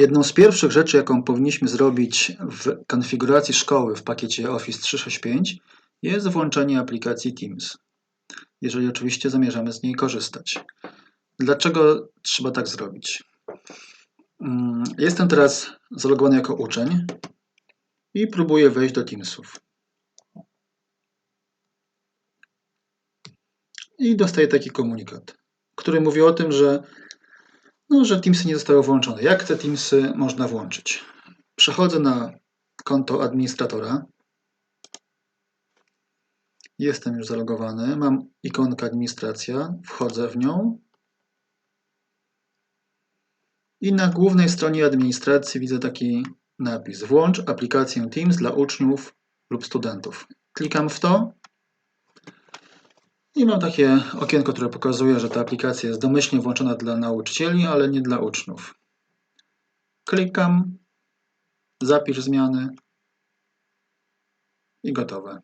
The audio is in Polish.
Jedną z pierwszych rzeczy, jaką powinniśmy zrobić w konfiguracji szkoły w pakiecie Office 365 jest włączenie aplikacji Teams, jeżeli oczywiście zamierzamy z niej korzystać. Dlaczego trzeba tak zrobić? Mm, Jestem teraz zalogowany jako uczeń i próbuję wejść do Teamsów. I dostaję taki komunikat, który mówi o tym, że, no, że Teamsy nie zostały włączone. Jak te Teamsy można włączyć? Przechodzę na konto administratora. Jestem już zalogowany. Mam ikonkę administracja. Wchodzę w nią. I na głównej stronie administracji widzę taki napis: Włącz aplikację Teams dla uczniów lub studentów. Klikam w to. I mam takie okienko, które pokazuje, że ta aplikacja jest domyślnie włączona dla nauczycieli, ale nie dla uczniów. Klikam, zapisz zmiany i gotowe.